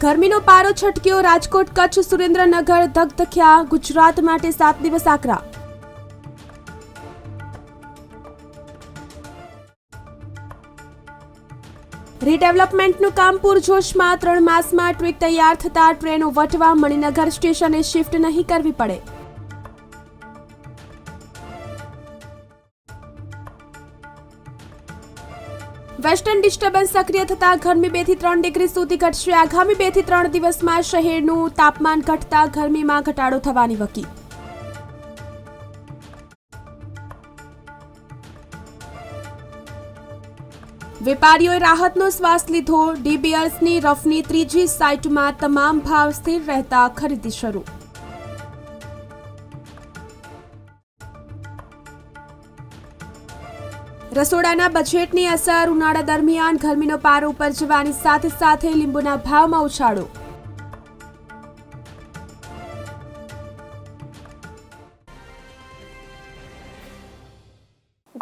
ગરમીનો પારો છટક્યો. રાજકોટ, કચ્છ, સુરેન્દ્રનગર ધગધખ્યા ગુજરાત માટે સાત દિવસ આકરા. રીડેવલપમેન્ટનું કામ પૂરજોશમાં ત્રણ માસમાં ટ્વીક તૈયાર થતા ટ્રેનો વટવા મણિનગર સ્ટેશને શિફ્ટ નહીં કરવી પડે. વેસ્ટર્ન ડિસ્ટર્બન્સ સક્રિય થતા ગરમી બેથી ત્રણ ડિગ્રી સુધી ઘટશે. આગામી બેથી ત્રણ દિવસમાં શહેરનું તાપમાન ઘટતા ગરમીમાં ઘટાડો થવાની વકી. વેપારીઓએ રાહતનો શ્વાસ લીધો. ડીબીઆર્સની રફની ત્રીજી સાઇટમાં તમામ ભાવ સ્થિર રહેતા ખરીદી શરૂ. રસોડાના બજેટની અસર ઉનાળા દરમિયાન ગરમીનો પારો ઉપર જવાની સાથે સાથે લીંબુના ભાવમાં ઉછાળો.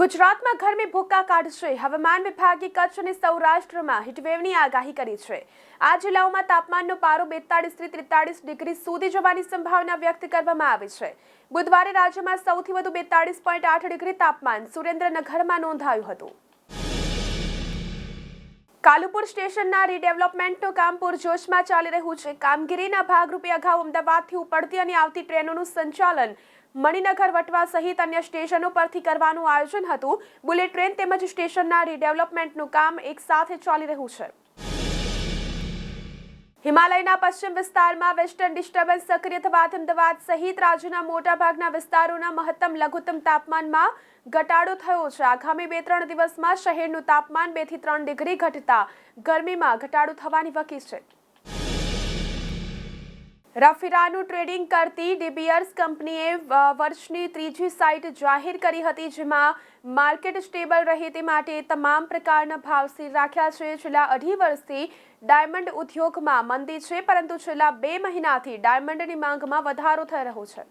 ગુજરાતમાં ગરમી ભૂક્કા કાઢશે. હવામાન વિભાગે કચ્છ અને સૌરાષ્ટ્રમાં હીટવેવની આગાહી કરી છે. આ જિલ્લાઓમાં તાપમાનનો પારો બેતાળીસથી ત્રેતાળીસ ડિગ્રી સુધી જવાની સંભાવના વ્યક્ત કરવામાં આવી છે. બુધવારે રાજ્યમાં સૌથી વધુ બેતાળીસ પોઈન્ટ આઠ ડિગ્રી તાપમાન સુરેન્દ્રનગરમાં નોંધાયું હતું. કાલુપુર સ્ટેશનના રીડેવલપમેન્ટનું કામ પૂરજોશમાં ચાલી રહ્યું છે. કામગીરીના ભાગરૂપે અગાઉ અમદાવાદથી ઉપડતી અને આવતી ટ્રેનોનું સંચાલન મણિનગર વટવા સહિત અન્ય સ્ટેશનો પરથી કરવાનું આયોજન હતું. બુલેટ ટ્રેન તેમજ સ્ટેશનના રીડેવલપમેન્ટનું કામ એક સાથે ચાલી રહ્યું છે. હિમાલયના પશ્ચિમ વિસ્તારમાં વેસ્ટર્ન ડિસ્ટર્બન્સ સક્રિય થવાથી અમદાવાદ સહિત રાજ્યના મોટાભાગના વિસ્તારોના મહત્તમ લઘુત્તમ તાપમાનમાં ઘટાડો થયો છે. આગામી બે ત્રણ દિવસમાં શહેરનું તાપમાન બેથી ત્રણ ડિગ્રી ઘટતા ગરમીમાં ઘટાડો થવાની વકી છે. રફીરાનું ટ્રેડિંગ કરતી ડીબીયર્સ કંપનીએ વર્ષની ત્રીજી સાઇટ જાહેર કરી હતી જેમાં માર્કેટ સ્ટેબલ રહે તે માટે તમામ પ્રકારના ભાવ સ્થિર રાખ્યા છે. છેલ્લા અઢી વર્ષથી ડાયમંડ ઉદ્યોગમાં મંદી છે, પરંતુ છેલ્લા બે મહિનાથી ડાયમંડની માંગમાં વધારો થઈ રહ્યો છે.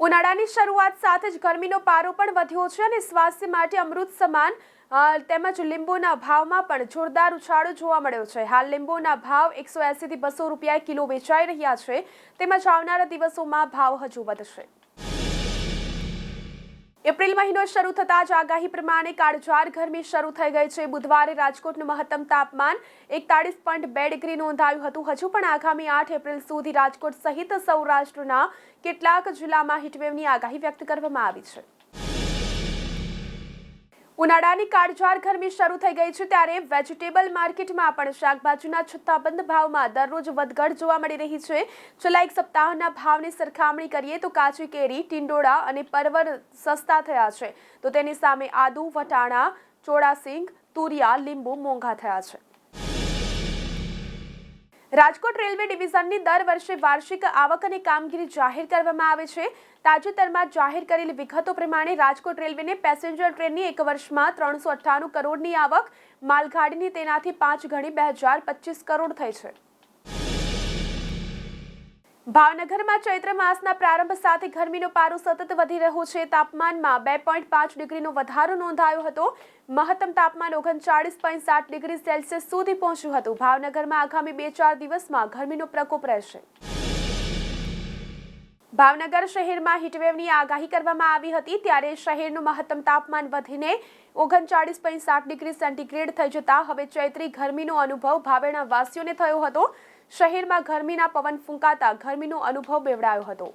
ઉનાળાની શરૂઆત સાથે જ ગરમીનો પારો પણ વધ્યો છે અને સ્વાસ્થ્ય માટે અમૃત સમાન તેમજ લીંબુના ભાવમાં પણ જોરદાર ઉછાળો જોવા મળ્યો છે. હાલ લીંબુના ભાવ એકસો એંસીથી બસો રૂપિયા કિલો વેચાઈ રહ્યા છે. તેમજ આવનારા દિવસોમાં ભાવ હજુ વધશે. એપ્રિલ મહિનો શરૂ થતાં જ આગાહી પ્રમાણે કાળઝાળ ગરમી શરૂ થઈ ગઈ છે. બુધવારે રાજકોટનું મહત્તમ તાપમાન એકતાળીસ પોઈન્ટ બે ડિગ્રી નોંધાયું હતું. હજુ પણ આગામી આઠ એપ્રિલ સુધી રાજકોટ સહિત સૌરાષ્ટ્રના કેટલાક જિલ્લામાં હીટવેવની આગાહી વ્યક્ત કરવામાં આવી છે. ઉનાળાની કાળઝાળ ગરમી શરૂ થઈ ગઈ છે ત્યારે વેજીટેબલ માર્કેટમાં પણ શાકભાજીના છત્તાબંધ ભાવમાં દરરોજ વધઘટ જોવા મળી રહી છે. છેલ્લા એક સપ્તાહના ભાવની સરખામણી કરીએ તો કાચી કેરી, ટિંડોળા અને પરવર સસ્તા થયા છે. તો તેની સામે આદુ, વટાણા ચોળાસિંગ તુરિયા, લીંબુ મોંઘા થયા છે. રાજકોટ રેલવે ડિવિઝનની દર વર્ષે વાર્ષિક આવક અને કામગીરી જાહેર કરવામાં આવે છે. તાજેતરમાં જાહેર કરેલી વિગતો પ્રમાણે રાજકોટ રેલવેને પેસેન્જર ટ્રેનની એક વર્ષમાં ત્રણસો અઠ્ઠાણું કરોડની આવક, માલગાડીની તેનાથી પાંચ ગણી બે હજાર પચીસ કરોડ થઈ છે. ભાવનગરમાં ચૈત્ર માસના પ્રારંભ સાથે ગરમીનો પારો સતત વધી રહ્યો છે. તાપમાનમાં બે પોઈન્ટ પાંચ ડિગ્રીનો વધારો નોંધાયો હતો. મહત્તમ તાપમાન ઓગણચાળીસ પોઈન્ટ સાત ડિગ્રી સેલ્સિયસ સુધી પહોંચ્યું હતું. ભાવનગરમાં આગામી બે ચાર દિવસમાં ગરમીનો પ્રકોપ રહેશે. ભાવનગર શહેરમાં હીટવેવની આગાહી કરવામાં આવી હતી. ત્યારે શહેરનું મહત્તમ તાપમાન વધીને ઓગણચાળીસ પોઈન્ટ સાત ડિગ્રી સેન્ટીગ્રેડ થઈ જતા હવે ચૈત્રી ગરમીનો અનુભવ ભાવેણા વાસીઓને થયો હતો. શહેરમાં ગરમીના પવન ફૂંકાતા ગરમીનો અનુભવ બેવડાયો હતો.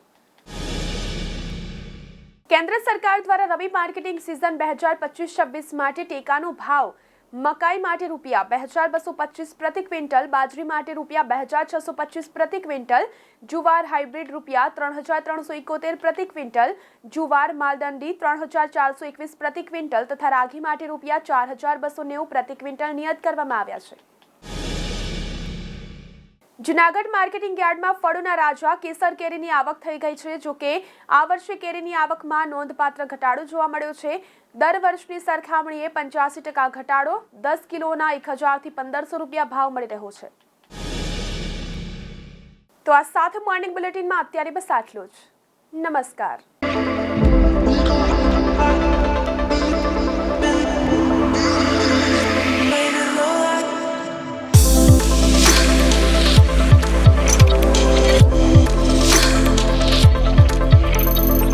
કેન્દ્ર સરકાર દ્વારા રવિ માર્કેટિંગ સિઝન બે હજાર પચીસ છવ્વીસ માટે ટેકાનો ભાવ મકાઈ માટે રૂપિયા બે હજાર બસો પચીસ પ્રતિ ક્વિન્ટલ, બાજરી માટે રૂપિયા બે હજાર છસો પચીસ પ્રતિ ક્વિન્ટલ, જુવાર હાઇબ્રિડ રૂપિયા ત્રણ હજાર ત્રણસો એકોતેર પ્રતિ ક્વિન્ટલ, જુવાર માલદંડી ત્રણ હજાર ચારસો એકવીસ પ્રતિ ક્વિન્ટલ તથા રાગી માટે રૂપિયા ચાર હજાર બસો નેવું પ્રતિ ક્વિન્ટલ નિયત કરવામાં આવ્યા છે. જુનાગઢ માર્કેટિંગ યાર્ડમાં ફળોના રાજા કેસર કેરીની આવક થઈ ગઈ છે, જો કે આ વર્ષે કેરીની આવકમાં નોંધપાત્ર ઘટાડો જોવા મળ્યો છે. દર વર્ષની સરખામણીએ પંચ્યાસી ટકા ઘટાડો, દસ કિલોના એક હજારથી પંદરસો રૂપિયા ભાવ મળી રહ્યો છે. તો આ સાથે મોર્નિંગ બુલેટિનમાં અત્યારે બસ આટલું જ. નમસ્કાર.